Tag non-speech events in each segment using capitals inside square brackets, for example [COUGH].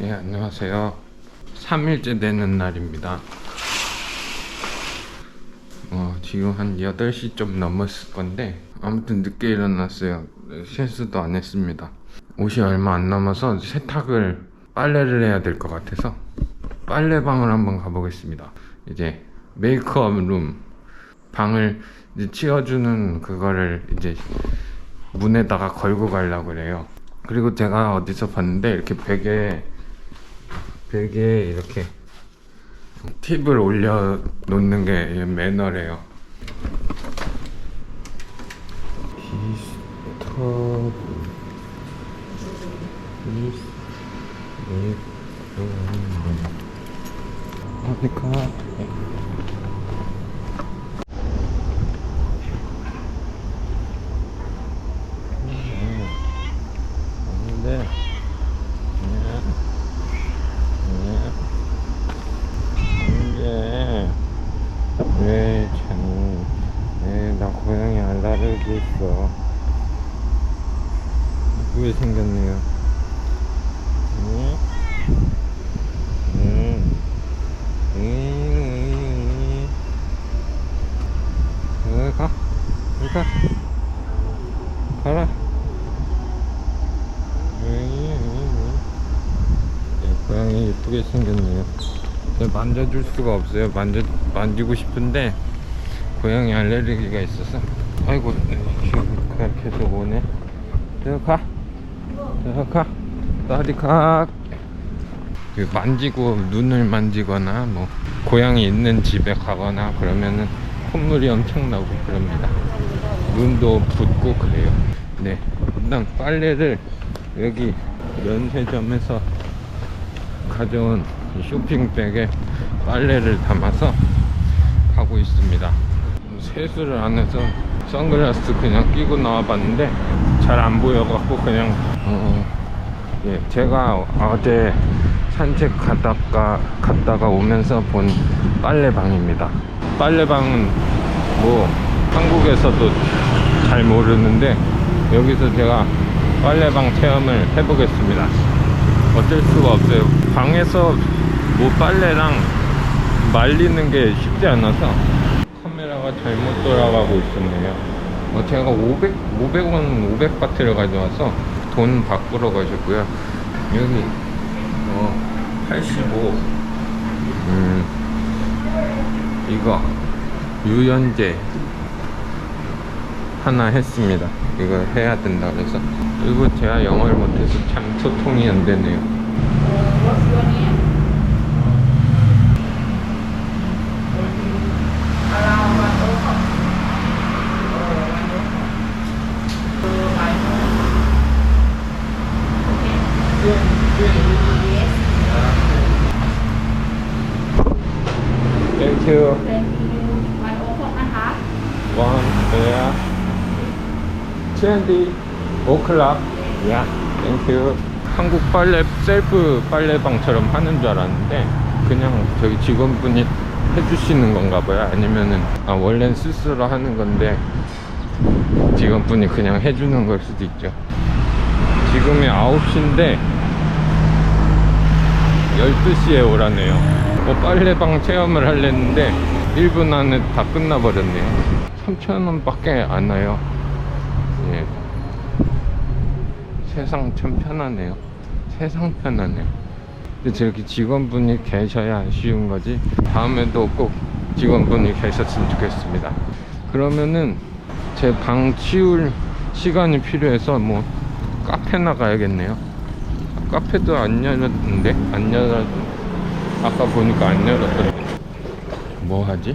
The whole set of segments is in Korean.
예, 안녕하세요. 3일째 되는 날입니다. 어, 지금 한 8시 좀 넘었을 건데, 아무튼 늦게 일어났어요. 세수도 안 했습니다. 옷이 얼마 안 남아서 세탁을, 빨래를 해야 될 것 같아서, 빨래방을 한번 가보겠습니다. 이제, 메이크업 룸, 방을 이제 치워주는 그거를 이제 문에다가 걸고 가려고 그래요. 그리고 제가 어디서 봤는데, 이렇게 벽에 벽에 이렇게 팁을 올려 놓는 게 매너래요. 비스터 그러니까 아닌데 이게 왜참 나 고양이 알라르기 있어 이쁘게 생겼네요 응? 응. 응. 여기 가 여기 가 가라 응. 네, 고양이 예쁘게 생겼네요 제가 만져줄 수가 없어요. 만져 만지고 싶은데 고양이 알레르기가 있어서. 아이고 지금 계속 오네. 들어가. 들어가. 그 만지고 눈을 만지거나 뭐 고양이 있는 집에 가거나 그러면은 콧물이 엄청 나고 그럽니다. 눈도 붓고 그래요. 네. 일단 빨래를 여기 면세점에서 가져온 이 쇼핑백에 빨래를 담아서 가고 있습니다. 세수를 안 해서 선글라스 그냥 끼고 나와 봤는데 잘 안 보여갖고 그냥 어, 예 제가 어제 산책 가다가 갔다가 오면서 본 빨래방입니다. 빨래방은 뭐 한국에서도 잘 모르는데 여기서 제가 빨래방 체험을 해보겠습니다. 어쩔 수가 없어요. 방에서 뭐 빨래랑 말리는 게 쉽지 않아서 카메라가 잘못 돌아가고 있었네요. 어, 제가 500, 500원 500바트를 가져와서 돈 바꾸러 가셨고요. 여기 어, 85 음, 이거 유연제 하나 했습니다. 이거 해야 된다 그래서 그리고 제가 영어를 못해서 참 소통이 안 되네요. O'clock. Yeah. Thank you. 한국 빨래 셀프 빨래방처럼 하는 줄 알았는데 그냥 저기 직원분이 해주시는 건가 봐요. 아니면은 아 원래는 스스로 하는 건데 직원분이 그냥 해주는 걸 수도 있죠. 지금이 9시인데 12시에 오라네요. 뭐 빨래방 체험을 하려는데 1분 안에 다 끝나버렸네요. 3,000원 밖에 안 와요. 예. 세상 참 편하네요. 세상 편하네요. 근데 저렇게 직원분이 계셔야 쉬운 거지. 다음에도 꼭 직원분이 계셨으면 좋겠습니다. 그러면은 제 방 치울 시간이 필요해서 뭐 카페 나 가야겠네요. 카페도 안 열었는데? 안 열었, 아까 보니까 안 열었던데. 뭐 하지?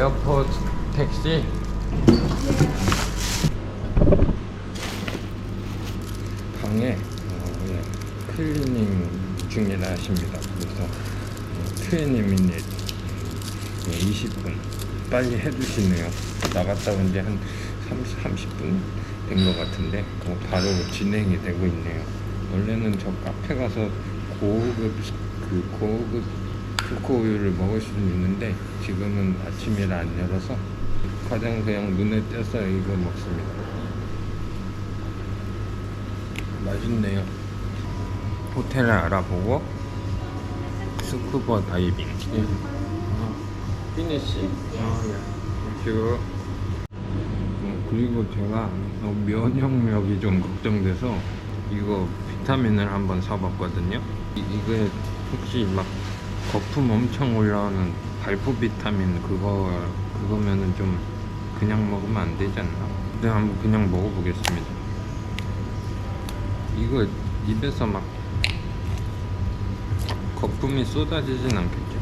에어포트 택시. 방에 어, 예, 클리닝 중이라 하십니다. 그래서 어, 20 미닛, 예, 20분 빨리 해주시네요. 나갔다 온 지 한 30, 30분 된 것 같은데 어, 바로 진행이 되고 있네요. 원래는 저 카페 가서 고급 그 고급 초코우유를 먹을 수는 있는데 지금은 아침이라 안 열어서 가장 그냥 눈에 띄어서 이거 먹습니다. 맛있네요. 호텔을 알아보고 스쿠버 다이빙. 예. 아, 피니시. 아, 예. 지금 어, 그리고 제가 어, 면역력이 좀 걱정돼서 이거 비타민을 한번 사봤거든요. 이, 이게 혹시 막 거품 엄청 올라오는 발포 비타민 그거 그거면은 좀 그냥 먹으면 안 되지 않나? 근데 한번 그냥 먹어보겠습니다. 이거 입에서 막 거품이 쏟아지진 않겠죠?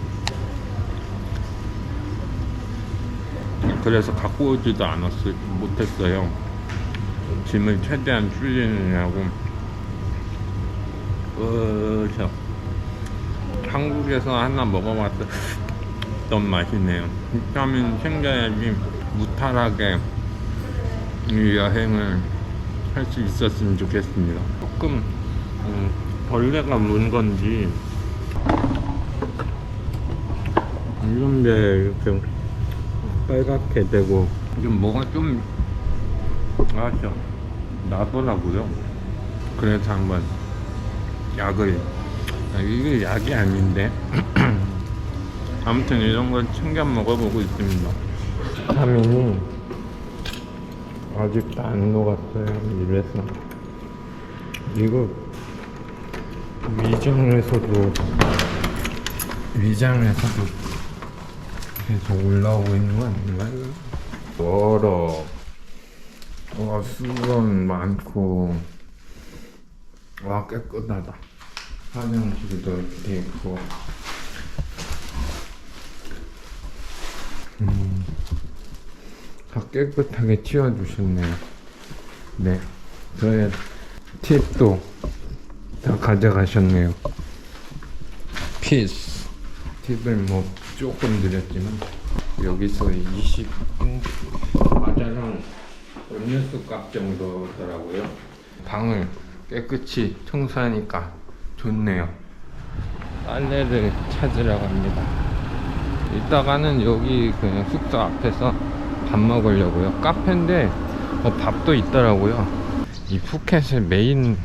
그래서 갖고 오지도 않았을 못했어요. 짐을 최대한 줄이느냐고. 그래서 한국에서 하나 먹어봤던 맛이네요. 비타민 챙겨야지 무탈하게 이 여행을 할 수 있었으면 좋겠습니다. 조금 음, 벌레가 문 건지 이런 데 이렇게 빨갛게 되고 좀 뭐가 좀 아죠 나더라고요. 그래서 한번 약을 아, 이게 약이 아닌데. [CLEARS THROAT] 아무튼 이런 걸 챙겨 먹어보고 있습니다. 비타민이 아직도 안 녹았어요 입에서. 이거 위장에서도 위장에서도 계속 올라오고 있는 거 아닌가요? 멀어. 와 수건 많고. 와 깨끗하다 화장실도 이렇게 있고. 음, 다 깨끗하게 치워주셨네요 네. 저의 팁도 다 가져가셨네요. 피스. 팁을 뭐 조금 드렸지만 여기서 20분 과자랑 음료수 값 정도더라고요. 방을 깨끗이 청소하니까 좋네요. 빨래를 찾으러 갑니다. 이따가는 여기 그냥 숙소 앞에서 밥 먹으려고요. 카페인데 어, 밥도 있더라고요. 이 푸켓의 메인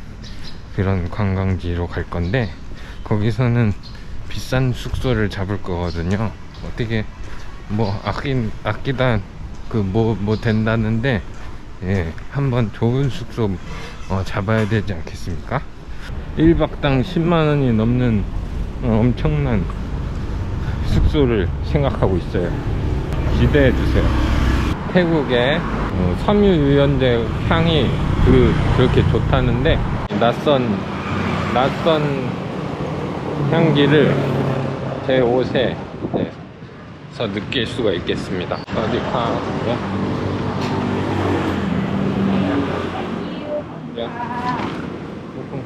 그런 관광지로 갈 건데 거기서는 비싼 숙소를 잡을 거거든요. 어떻게 뭐 아끼, 아끼다 그뭐뭐 된다는데 예 한번 좋은 숙소 어, 잡아야 되지 않겠습니까 1박당 10만원이 넘는 어, 엄청난 숙소를 생각하고 있어요. 기대해 주세요. 태국의 어, 섬유유연제 향이 그 그렇게 좋다는데 낯선 낯선 향기를 제 옷에 네, 서 느낄 수가 있겠습니다. 어디 가고요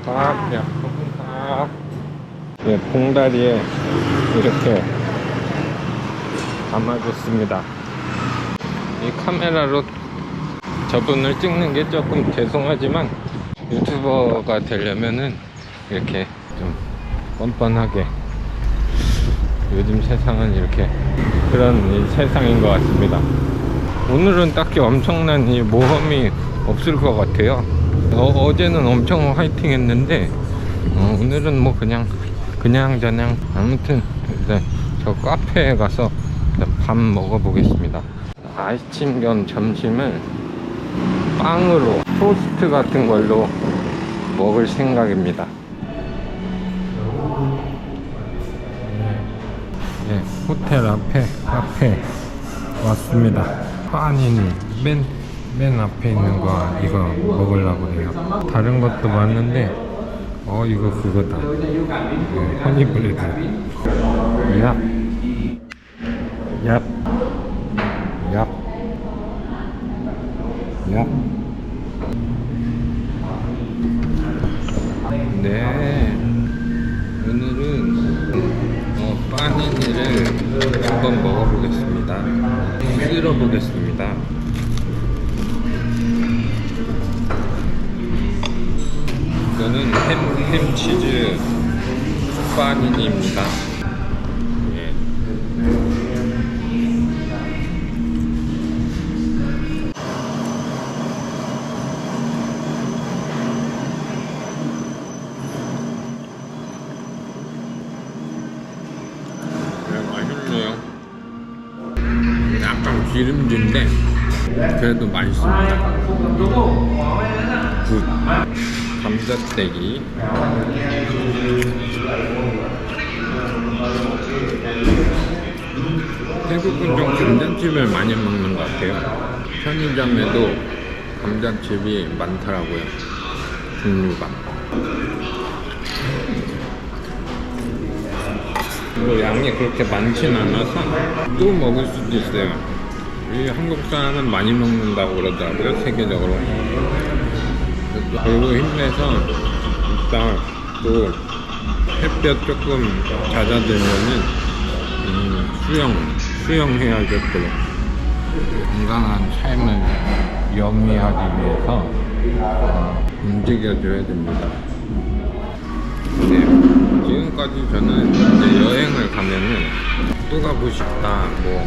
볶음밥 야 볶음밥 예, 봉다리에 이렇게 담아줬습니다 이 카메라로 저분을 찍는 게 조금 죄송하지만 유튜버가 되려면은 이렇게 좀 뻔뻔하게 요즘 세상은 이렇게 그런 이 세상인 것 같습니다. 오늘은 딱히 엄청난 이 모험이 없을 것 같아요. 어, 제는 엄청 화이팅 했는데 어, 오늘은 뭐 그냥 그냥 저냥 아무튼 이제 저 카페에 가서 밥 먹어보겠습니다. 아이침 겸 점심을 빵으로 토스트 같은 걸로 먹을 생각입니다. 예, 호텔 앞에 카페 왔습니다. 파니니 맨 맨 앞에 있는 거 이거 먹으려고 해요. 다른 것도 많은데 어 이거 그거다. 네, 허니브레드. 얍. 얍. 얍. 얍. 네. 오늘은 어, 빠니니를 한번 먹어보겠습니다. 쓸어보겠습니다. 이거는 햄, 햄치즈 빠니니입니다. 예. 네. 약간 기름진데 그래도 맛있습니다. 굿. 감자떼기. 태국은 좀 감자칩을 많이 먹는 것 같아요. 편의점에도 감자칩이 많더라고요. 종류가. 뭐 양이 그렇게 많진 않아서 또 먹을 수도 있어요. 이 한국 사람은 많이 먹는다고 그러더라고요, 세계적으로. 그리고 힘내서 이따 또 햇볕 조금 잦아들면은 음, 수영, 수영해야겠고 건강한 삶을 영위하기 위해서 어, 움직여줘야 됩니다. 네, 지금까지 저는 이제 여행을 가면은 또 가고 싶다, 뭐,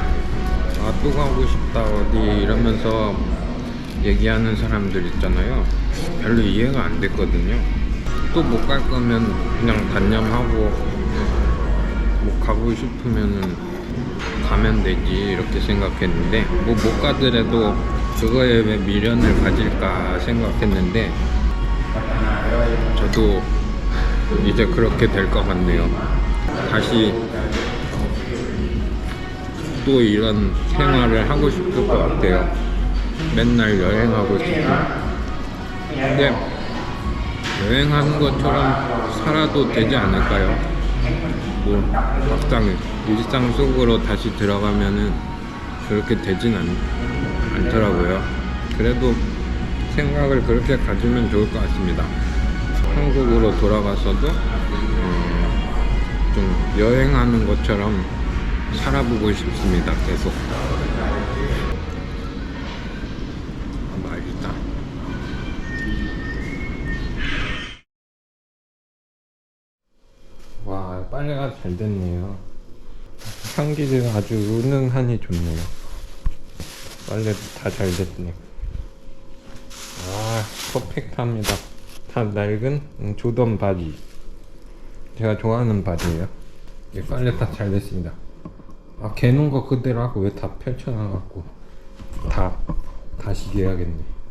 아, 또 가고 싶다, 어디 이러면서 얘기하는 사람들 있잖아요. 별로 이해가 안 됐거든요. 또 못 갈 거면 그냥 단념하고, 못 가고 싶으면은 가면 되지, 이렇게 생각했는데, 뭐 못 가더라도 그거에 왜 미련을 가질까 생각했는데, 저도 이제 그렇게 될 것 같네요. 다시 또 이런 생활을 하고 싶을 것 같아요. 맨날 여행하고 싶고. 근데 여행하는 것처럼 살아도 되지 않을까요? 뭐 막상 일상 속으로 다시 들어가면은 그렇게 되진 않, 않더라고요. 그래도 생각을 그렇게 가지면 좋을 것 같습니다. 한국으로 돌아가서도 음, 좀 여행하는 것처럼 살아보고 싶습니다. 계속. 빨래가 잘 됐네요. 향기가 아주 은은하니 좋네요. 빨래도 다 잘 됐네. 아 퍼펙트합니다. 다 낡은 음, 조던 바지. 제가 좋아하는 바지예요. 이 빨래 다 잘 됐습니다. 아 개놓은 거 그대로 하고 왜 다 펼쳐놔갖고 다 다시 해야겠네.